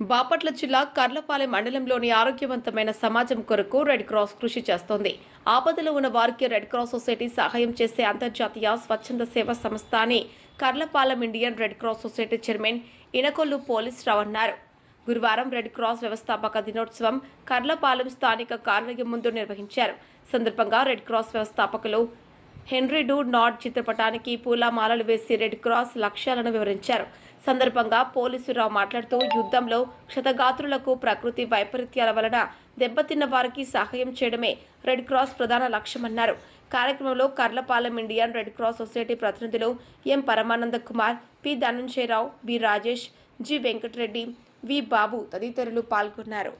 బాపట్ల జిల్లా కర్లపాలెం మండలంలోని ఆరోగ్యవంతమైన సమాజం కొరకు రెడ్ క్రాస్ కృషి చేస్తోంది. ఆపదలో ఉన్న వారికి రెడ్ క్రాస్ సొసైటీ సహాయం చేసే అంతర్జాతీయ స్వచ్ఛంద సేవా సంస్థ అని Karlapalem Indian Red Cross Society chairman Inakollu Police Rao అన్నారు. గురువారం రెడ్ క్రాస్ వ్యవస్థాపక దినోత్సవం కర్లపాలెం స్థానిక కార్యాలయం ముందు నిర్వహించారు. సందర్భంగా రెడ్ క్రాస్ వ్యవస్థాపకులు హెన్రీ డూ నాట్ చిత్రపటానికి పూలమాలలు వేసి రెడ్ క్రాస్ లక్ష్యాలను వివరించారు. సందర్భంగా పోలీసురావు మాట్లాడుతూ యుద్ధంలో క్షతగాత్రులకు ప్రకృతి వైపరీత్యాల వలన దెబ్బతిన్న వారికి సహాయం చేయడమే రెడ్ క్రాస్ ప్రధాన లక్ష్యమన్నారు. కార్యక్రమంలో Karlapalem Indian red cross society ప్రతినిధులు M. Paramananda Kumar P. Dhananjayarao B Rajesh G. Venkatareddy V. Babu తదితరులు పాల్గొన్నారు.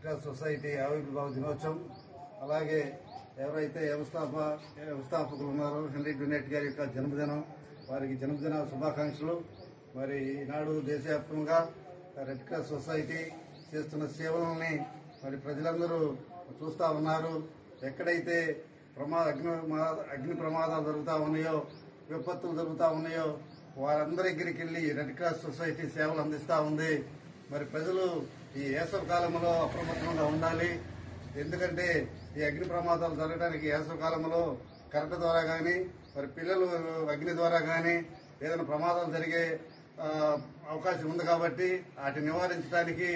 ట్రస్ట్ సొసైటీ ఆవిర్భావ దినోత్సవం అలాగే ఎవరైతే వ్యవస్థాప వ్యవస్థాపకులు ఉన్నారో హెన్రీ డునెట్ గారి యొక్క జన్మదినం వారికి జన్మదిన శుభాకాంక్షలు మరి ఈనాడు దేశవ్యాప్తంగా రెడ్ క్రాస్ సొసైటీ చేస్తున్న సేవలని మరి ప్రజలందరూ చూస్తూ ఉన్నారు ఎక్కడైతే ప్రమాద అగ్ని ప్రమాద- అగ్ని ప్రమాదాలు జరుగుతూ ఉన్నాయో విపత్తులు జరుగుతూ ఉన్నాయో వారందరి దగ్గరికి వెళ్ళి రెడ్ క్రాస్ సొసైటీ సేవలు అందిస్తూ ఉంది మరి ప్రజలు ఈ వేసవ కాలంలో అప్రమత్తంగా ఉండాలి. ఎందుకంటే ఈ అగ్ని ప్రమాదాలు జరగడానికి వేసవ కాలంలో కరెంటు ద్వారా కానీ మరి పిల్లలు అగ్ని ద్వారా కానీ ఏదైనా ప్రమాదాలు జరిగే అవకాశం ఉంది కాబట్టి వాటిని నివారించడానికి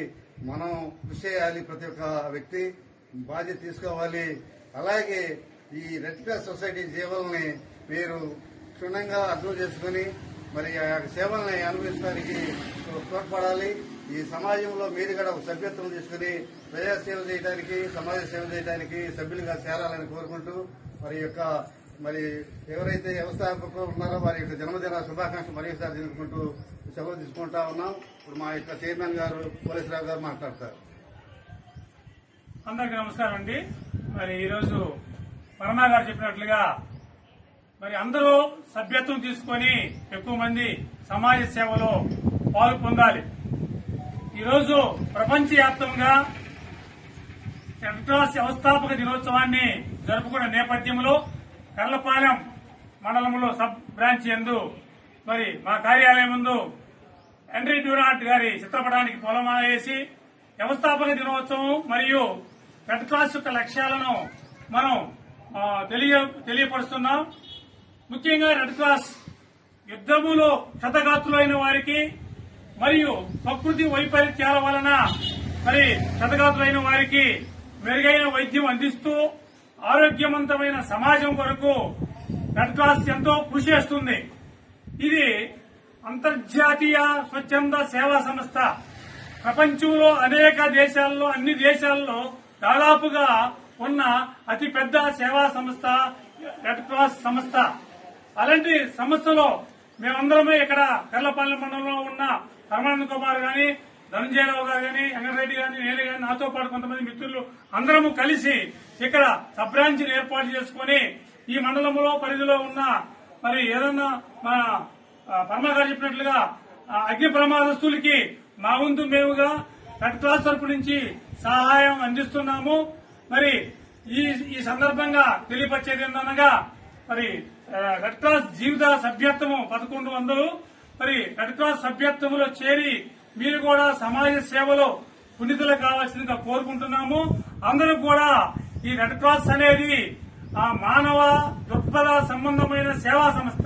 మనం కృషి చేయాలి ప్రతి ఒక్క వ్యక్తి బాధ్యత తీసుకోవాలి. అలాగే ఈ రెడ్ క్రాస్ సొసైటీ సేవల్ని మీరు క్షుణ్ణంగా అర్థం చేసుకుని మరి ఆ యొక్క సేవల్ని అనుభవించడానికి తోడ్పడాలి. ఈ సమాజంలో మీరు కూడా ఒక సభ్యత్వం తీసుకుని ప్రజా సేవ చేయడానికి సమాజ సేవ చేయడానికి సభ్యులుగా చేరాలని కోరుకుంటూ మరి యొక్క మరి ఎవరైతే వ్యవస్థాపకులు ఉన్నారో వారి యొక్క జన్మదిన శుభాకాంక్షలు మరొకసారి తెలుపుకుంటూ సెలవు తీసుకుంటా ఉన్నాం. ఇప్పుడు మా యొక్క చైర్మన్ గారు పోలీసరావు గారు మాట్లాడతారు. అందరికీ నమస్కారం అండి. మరి ఈరోజు పరమా గారు చెప్పినట్లుగా మరి అందరూ సభ్యత్వం తీసుకొని ఎక్కువ మంది సమాజ సేవలో పాలు పొందాలి. ఈరోజు ప్రపంచవ్యాప్తంగా రెడ్ క్రాస్ వ్యవస్థాపక దినోత్సవాన్ని జరుపుకున్న నేపథ్యంలో కర్లపాలెం మండలంలో సబ్ బ్రాంచ్ ఎందు మరి మా కార్యాలయం ముందు హెన్రీ డ్యూనాట్ గారి చిత్రపటానికి పొలమాల వేసి వ్యవస్థాపక దినోత్సవం మరియు రెడ్ క్రాస్ యొక్క లక్ష్యాలను మనం తెలియ తెలియపరుస్తున్నాం. ముఖ్యంగా రెడ్ క్రాస్ యుద్ధములో క్షతగాత్రులైన వారికి మరియు ప్రకృతి వైపరీత్యాల వలన మరి క్షతగాతులైన వారికి మెరుగైన వైద్యం అందిస్తూ ఆరోగ్యవంతమైన సమాజం కొరకు రెడ్ క్రాస్ ఎంతో కృషి చేస్తుంది. ఇది అంతర్జాతీయ స్వచ్ఛంద సేవా సంస్థ. ప్రపంచంలో అనేక దేశాల్లో అన్ని దేశాల్లో దాదాపుగా ఉన్న అతిపెద్ద సేవా సంస్థ రెడ్ క్రాస్ సంస్థ. అలాంటి సంస్థలో మేమందరమే ఇక్కడ కర్లపాలెం మండలంలో ఉన్న పరమానంద కుమార్ గాని ధనంజయరావు గారు గాని వెంకటరెడ్డి గాని నేను గాని నాతో పాటు కొంతమంది మిత్రులు అందరము కలిసి ఇక్కడ సబ్ బ్రాంచ్ ఏర్పాటు చేసుకుని ఈ మండలంలో పరిధిలో ఉన్న మరి ఏదన్నా మన పర్మ పరమ గారు చెప్పినట్లుగా అగ్ని ప్రమాదస్తులకి మా వంతు మేముగా రెడ్ క్రాస్ తరపు నుంచి సహాయం అందిస్తున్నాము. మరి ఈ ఈ సందర్భంగా తెలియపరిచేది ఏంటనగా మరి రెడ్ క్రాస్ జీవిత సభ్యత్వము పదకొండు వందలు. మరి రెడ్ క్రాస్ సభ్యత్వంలో చేరి మీరు కూడా సమాజ సేవలో పుణితులు కావాల్సిందిగా కోరుకుంటున్నాము. అందరూ కూడా ఈ రెడ్ క్రాస్ అనేది ఆ మానవ దృక్పథ సంబంధమైన సేవా సంస్థ.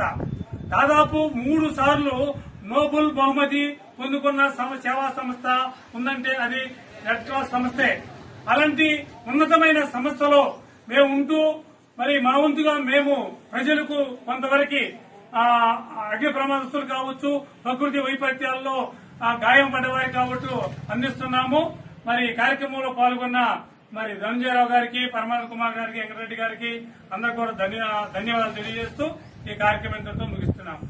దాదాపు మూడు సార్లు నోబుల్ బహుమతి పొందుకున్న సమ- సేవా సంస్థ ఉందంటే అది రెడ్ క్రాస్ సంస్థే. అలాంటి ఉన్నతమైన సంస్థలో మేము ఉంటూ మరి మా వంతుగా మేము ప్రజలకు కొంతవరకు అగ్ని ప్రమాదస్తులు కావచ్చు ప్రకృతి వైపరీత్యాల్లో గాయం పడ్డవారు కాబట్టి అందిస్తున్నాము. మరి కార్యక్రమంలో పాల్గొన్న మరి ధనంజయరావు గారికి పరమానంద కుమార్ గారికి వెంకటరెడ్డి గారికి అందరు కూడా ధన్యవాదాలు తెలియజేస్తూ ఈ కార్యక్రమంతో ముగిస్తున్నాము.